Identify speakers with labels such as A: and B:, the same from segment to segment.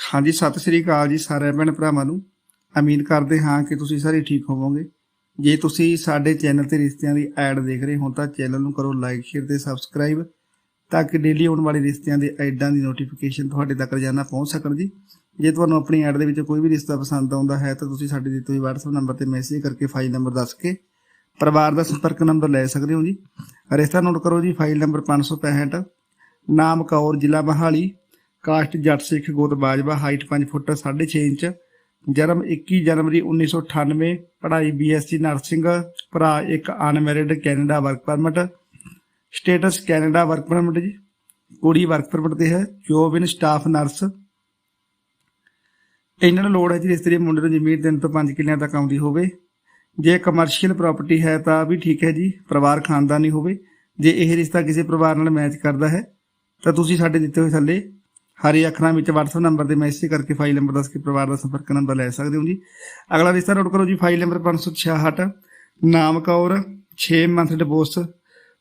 A: ਹਾਂਜੀ, ਸਤਿ ਸ੍ਰੀ ਅਕਾਲ ਜੀ ਸਾਰੇ ਭੈਣ ਭਰਾਵਾਂ ਨੂੰ। ਉਮੀਦ ਕਰਦੇ ਹਾਂ ਕਿ ਤੁਸੀਂ ਸਾਰੇ ਠੀਕ ਹੋਵੋਗੇ। ਜੇ ਤੁਸੀਂ ਸਾਡੇ ਚੈਨਲ ਤੇ ਰਿਸ਼ਤਿਆਂ ਦੀ ਐਡ ਦੇਖ ਰਹੇ ਹੋ ਤਾਂ ਚੈਨਲ ਨੂੰ ਕਰੋ ਲਾਈਕ, ਸ਼ੇਅਰ ਤੇ ਸਬਸਕ੍ਰਾਈਬ ਤਾਂ ਕਿ ਡੇਲੀ ਆਉਣ ਵਾਲੇ ਰਿਸ਼ਤਿਆਂ ਦੇ ਐਡਾਂ ਦੀ ਨੋਟੀਫਿਕੇਸ਼ਨ ਤੁਹਾਡੇ ਤੱਕ ਰੋਜ਼ਾਨਾ ਪਹੁੰਚ ਸਕਣ ਜੀ। ਜੇ ਤੁਹਾਨੂੰ ਆਪਣੀ ਐਡ ਦੇ ਵਿੱਚ ਕੋਈ ਵੀ ਰਿਸ਼ਤਾ ਪਸੰਦ ਆਉਂਦਾ ਹੈ ਤਾਂ ਤੁਸੀਂ ਸਾਡੇ ਦਿੱਤੇ ਹੋਏ WhatsApp ਨੰਬਰ ਤੇ ਮੈਸੇਜ ਕਰਕੇ ਫਾਈਲ ਨੰਬਰ ਦੱਸ ਕੇ ਪਰਿਵਾਰ ਦਾ ਸੰਪਰਕ ਨੰਬਰ ਲੈ ਸਕਦੇ ਹੋ ਜੀ। ਰਿਸ਼ਤਾ ਨੋਟ ਕਰੋ ਜੀ ਫਾਈਲ ਨੰਬਰ 565 ਨਾਮ ਕੌਰ ਜ਼ਿਲ੍ਹਾ ਮਹਾਲੀ ਕਾਸਟ ਜੱਟ ਸਿੱਖ ਗੋਤ ਬਾਜਵਾ ਹਾਈਟ 5 ਫੁੱਟ 6.5 ਇੰਚ, ਜਨਮ 21 ਜਨਵਰੀ 1998 ਪੜ੍ਹਾਈ ਬੀਐਸਸੀ ਨਰਸਿੰਗ ਭਰਾ ਇੱਕ unmarried Canada work permit status Canada work permit ਜੀ, ਕੁੜੀ ਵਰਕ ਪਰਮਿਟ ਤੇ ਹੈ ਜੋਬ ਇਨ ਸਟਾਫ ਨਰਸ ਇਹਨਾਂ ਨੂੰ ਲੋੜ ਹੈ ਜੀ ਇਸ ਦੇ ਮੁੰਡੇ ਨੂੰ ਜ਼ਮੀਨ ਤਿੰਨ ਤੋਂ 5 ਕਿੱਲਿਆਂ ਤੱਕ ਆਉਂਦੀ ਹੋਵੇ। ਜੇ ਕਮਰਸ਼ੀਅਲ ਪ੍ਰਾਪਰਟੀ ਹੈ ਤਾਂ ਵੀ ਠੀਕ ਹੈ ਜੀ, ਪਰਿਵਾਰ ਖਾਨਦਾਨੀ ਹੋਵੇ। ਜੇ ਇਹ ਰਿਸ਼ਤਾ ਕਿਸੇ ਪਰਿਵਾਰ ਨਾਲ ਮੈਚ ਕਰਦਾ ਹੈ, ਤਾਂ ਤੁਸੀਂ ਸਾਡੇ ਦਿੱਤੇ ਹੋਏ ਥੱਲੇ ਹਰੇ ਅੱਖਰਾਂ ਵਿੱਚ WhatsApp ਨੰਬਰ ਤੇ ਮੈਸੇਜ ਕਰਕੇ ਫਾਈਲ ਨੰਬਰ ਦੱਸ ਕੇ ਪਰਿਵਾਰ ਦਾ ਸੰਪਰਕ ਨੰਬਰ ਲੈ ਸਕਦੇ ਹੋ ਜੀ। ਅਗਲਾ ਰਿਸ਼ਤਾ ਨੋਟ ਕਰੋ ਜੀ ਫਾਈਲ ਨੰਬਰ 566 ਨਾਮ ਕੌਰ 6 ਮੰਥ ਡਿਵੋਰਸ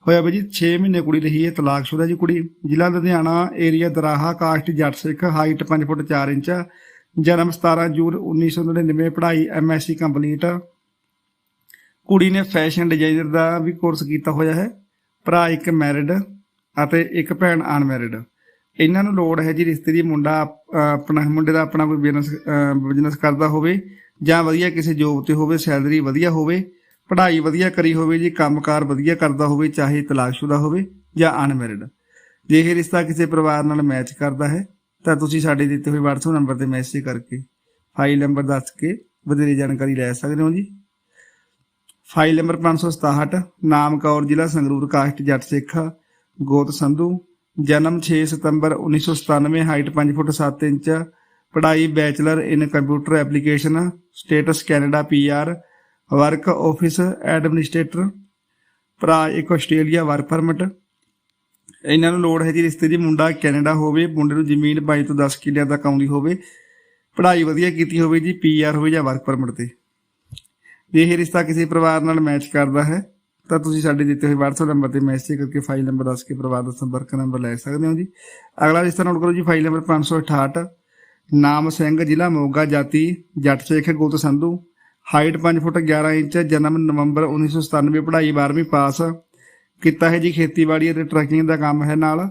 A: ਹੋਇਆ ਬਈ ਜੀ 6 ਮਹੀਨੇ ਕੁੜੀ ਰਹੀ ਹੈ ਤਲਾਕਸ਼ੁਦਾ ਜੀ ਕੁੜੀ। ਜ਼ਿਲ੍ਹਾ ਲੁਧਿਆਣਾ ਏਰੀਆ ਦਰਾਹਾ, ਕਾਸਟ, ਜੱਟ ਸਿੱਖ ਹਾਈਟ 5 ਫੁੱਟ 4 ਇੰਚ, ਜਨਮ 17 ਜੂਨ 1999 ਪੜ੍ਹਾਈ ਐਮਐਸਸੀ ਕੰਪਲੀਟ ਕੁੜੀ ਨੇ ਫੈਸ਼ਨ ਡਿਜ਼ਾਈਨਰ ਦਾ ਵੀ ਕੋਰਸ ਕੀਤਾ ਹੋਇਆ ਹੈ, ਭਰਾ ਇੱਕ ਮੈਰਿਡ ਅਤੇ ਇੱਕ ਭੈਣ ਅਨਮੈਰਿਡ ਇਹਨਾਂ ਨੂੰ ਲੋੜ ਹੈ ਜੀ ਰਿਸ਼ਤੇ ਦੀ ਮੁੰਡਾ ਆਪਣਾ, ਮੁੰਡੇ ਦਾ ਆਪਣਾ ਕੋਈ ਬਿਜ਼ਨਸ ਬਿਜ਼ਨਸ ਕਰਦਾ ਹੋਵੇ ਜਾਂ ਵਧੀਆ ਕਿਸੇ ਜੋਬ ਤੇ ਹੋਵੇ ਸੈਲਰੀ ਵਧੀਆ ਹੋਵੇ, ਪੜ੍ਹਾਈ ਵਧੀਆ ਕਰੀ ਹੋਵੇ ਜੀ, ਕੰਮਕਾਰ ਵਧੀਆ ਕਰਦਾ ਹੋਵੇ, ਚਾਹੇ ਤਲਾਕਸ਼ੁਦਾ ਹੋਵੇ ਜਾਂ ਅਨਮੈਰਿਡ ਜੇ ਇਹ ਰਿਸ਼ਤਾ ਕਿਸੇ ਪਰਿਵਾਰ ਨਾਲ ਮੈਚ ਕਰਦਾ ਹੈ, ਤਾਂ ਤੁਸੀਂ ਸਾਡੇ ਦਿੱਤੇ ਹੋਏ WhatsApp ਨੰਬਰ ਤੇ ਮੈਸੇਜ ਕਰਕੇ ਫਾਈਲ ਨੰਬਰ ਦੱਸ ਕੇ ਵਧੇਰੇ ਜਾਣਕਾਰੀ ਲੈ ਸਕਦੇ ਹੋ ਜੀ। ਫਾਈਲ ਨੰਬਰ 567 ਨਾਮ ਕੌਰ ਜ਼ਿਲ੍ਹਾ ਸੰਗਰੂਰ, ਕਾਸਟ, ਜੱਟ ਸੇਖਾ, ਗੋਤ ਸੰਧੂ ਜਨਮ 6 ਸਤੰਬਰ 1997 ਹਾਈਟ 5 ਫੁੱਟ 7 ਇੰਚ, ਪੜ੍ਹਾਈ bachelor in computer application status Canada PR work office administrator ਭਰਾ ਇੱਕ ਆਸਟ੍ਰੇਲੀਆ ਵਰਕ ਪਰਮਿਟ ਇਹਨਾਂ ਨੂੰ ਲੋੜ ਹੈ ਜੀ ਰਿਸ਼ਤੇ ਦੀ ਮੁੰਡਾ ਕੈਨੇਡਾ ਹੋਵੇ, ਮੁੰਡੇ ਨੂੰ ਜ਼ਮੀਨ 22 ਤੋਂ 10 ਕਿੱਲਿਆਂ ਤੱਕ ਆਉਂਦੀ ਹੋਵੇ। ਪੜ੍ਹਾਈ ਵਧੀਆ ਕੀਤੀ ਹੋਵੇ ਜੀ ਪੀਆਰ ਹੋਵੇ ਜਾਂ ਵਰਕ ਪਰਮਿਟ ਤੇ। ਜੇ ਇਹ ਰਿਸ਼ਤਾ ਕਿਸੇ ਪਰਿਵਾਰ ਨਾਲ ਮੈਚ ਕਰਦਾ ਹੈ। ਤਾਂ ਤੁਸੀਂ ਸਾਡੇ ਦਿੱਤੇ ਹੋਏ WhatsApp ਨੰਬਰ ਤੇ ਮੈਸੇਜ ਕਰਕੇ ਫਾਈਲ ਨੰਬਰ ਦੱਸ ਕੇ ਪਰਿਵਾਰ ਦਾ ਸੰਪਰਕ ਨੰਬਰ ਲੈ ਸਕਦੇ ਹੋ ਜੀ। ਅਗਲਾ ਰਿਸ਼ਤਾ ਨੋਟ ਕਰੋ ਜੀ ਫਾਈਲ ਨੰਬਰ 568 ਨਾਮ ਸਿੰਘ, ਜ਼ਿਲ੍ਹਾ ਮੋਗਾ, ਜਾਤੀ, ਜੱਟ ਸੇਖ ਗੁੱਤ ਸੰਧੂ ਹਾਈਟ 5 ਫੁੱਟ 11 ਇੰਚ, ਜਨਮ ਨਵੰਬਰ 1997 ਪੜ੍ਹਾਈ 12ਵੀਂ ਪਾਸ, ਕੀਤਾ ਹੈ ਜੀ ਖੇਤੀਬਾੜੀ ਅਤੇ ਟਰੱਕਿੰਗ ਦਾ ਕੰਮ ਹੈ ਨਾਲ।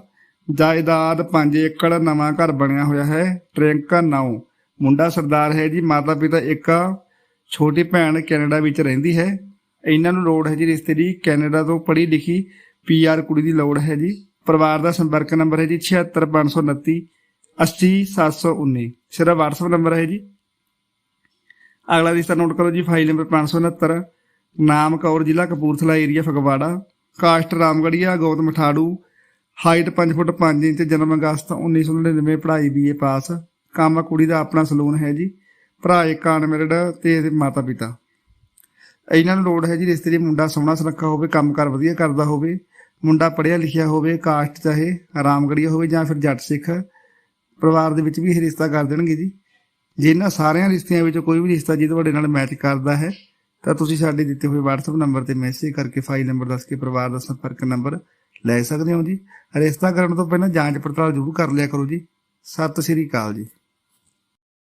A: ਜਾਇਦਾਦ 5 ਏਕੜ, ਨਵਾਂ ਘਰ ਬਣਿਆ ਹੋਇਆ ਹੈ, ਟਰੈਂਕ 9 ਮੁੰਡਾ ਸਰਦਾਰ ਹੈ ਜੀ ਮਾਤਾ ਪਿਤਾ ਇੱਕ, ਛੋਟੀ ਭੈਣ ਕੈਨੇਡਾ ਵਿੱਚ ਰਹਿੰਦੀ ਹੈ। ਇਹਨਾਂ ਨੂੰ ਲੋੜ ਹੈ ਜੀ ਰਿਸ਼ਤੇ ਦੀ। ਕੈਨੇਡਾ ਤੋਂ ਪੜ੍ਹੀ ਲਿਖੀ ਪੀਆਰ ਕੁੜੀ ਦੀ ਲੋੜ ਹੈ ਜੀ। ਪਰਿਵਾਰ ਦਾ ਸੰਪਰਕ ਨੰਬਰ ਹੈ ਜੀ 76529 80719 ਸਿਰਫ WhatsApp ਨੰਬਰ ਹੈ ਜੀ। ਅਗਲਾ ਰਿਸ਼ਤਾ ਨੋਟ ਕਰੋ ਜੀ, ਫਾਈਲ ਨੰਬਰ 569 ਨਾਮ ਕੌਰ, ਜ਼ਿਲ੍ਹਾ ਕਪੂਰਥਲਾ ਏਰੀਆ ਫਗਵਾੜਾ। ਕਾਸਟ ਰਾਮਗੜੀਆ, ਗੌਤਮ ਠਾੜੂ। ਹਾਈਟ 5 ਫੁੱਟ 5 ਇੰਚ, ਜਨਮ ਅਗਸਤ 1999 ਪੜ੍ਹਾਈ ਬੀਏ ਪਾਸ। ਕੰਮ ਕੁੜੀ ਦਾ ਆਪਣਾ ਸਲੂਨ ਹੈ ਜੀ। ਭਰਾ ਇੱਕ ਅਨਮੈਰਿਡ ਤੇ ਮਾਤਾ ਪਿਤਾ। ਇਹਨਾਂ ਨੂੰ ਲੋੜ ਹੈ ਜੀ ਰਿਸ਼ਤੇ ਦੀ ਮੁੰਡਾ ਸੋਹਣਾ ਸੁਨੱਖਾ ਹੋਵੇ ਕੰਮਕਾਰ ਵਧੀਆ ਕਰਦਾ ਹੋਵੇ, ਮੁੰਡਾ ਪੜ੍ਹਿਆ ਲਿਖਿਆ ਹੋਵੇ, ਕਾਸਟ ਚਾਹੇ ਰਾਮਗੜੀਆ ਹੋਵੇ ਜਾਂ ਫਿਰ ਜੱਟ ਸਿੱਖ ਪਰਿਵਾਰ ਦੇ ਵਿੱਚ ਵੀ ਇਹ ਰਿਸ਼ਤਾ ਕਰ ਦੇਣਗੇ ਜੀ। ਜੇ ਇਹਨਾਂ ਸਾਰਿਆਂ ਰਿਸ਼ਤਿਆਂ ਵਿੱਚੋਂ ਕੋਈ ਵੀ ਰਿਸ਼ਤਾ ਜੇ ਤੁਹਾਡੇ ਨਾਲ ਮੈਚ ਕਰਦਾ ਹੈ, ਤਾਂ ਤੁਸੀਂ ਸਾਡੇ ਦਿੱਤੇ ਹੋਏ WhatsApp ਨੰਬਰ ਤੇ ਮੈਸੇਜ ਕਰਕੇ ਫਾਈਲ ਨੰਬਰ ਦੱਸ ਕੇ ਪਰਿਵਾਰ ਦਾ ਸੰਪਰਕ ਨੰਬਰ ਲੈ ਸਕਦੇ ਹੋ ਜੀ। ਰਿਸ਼ਤਾ ਕਰਨ ਤੋਂ ਪਹਿਲਾਂ ਜਾਂਚ ਪੜਤਾਲ ਜ਼ਰੂਰ ਕਰ ਲਿਆ ਕਰੋ ਜੀ। ਸਤਿ ਸ੍ਰੀ ਅਕਾਲ ਜੀ।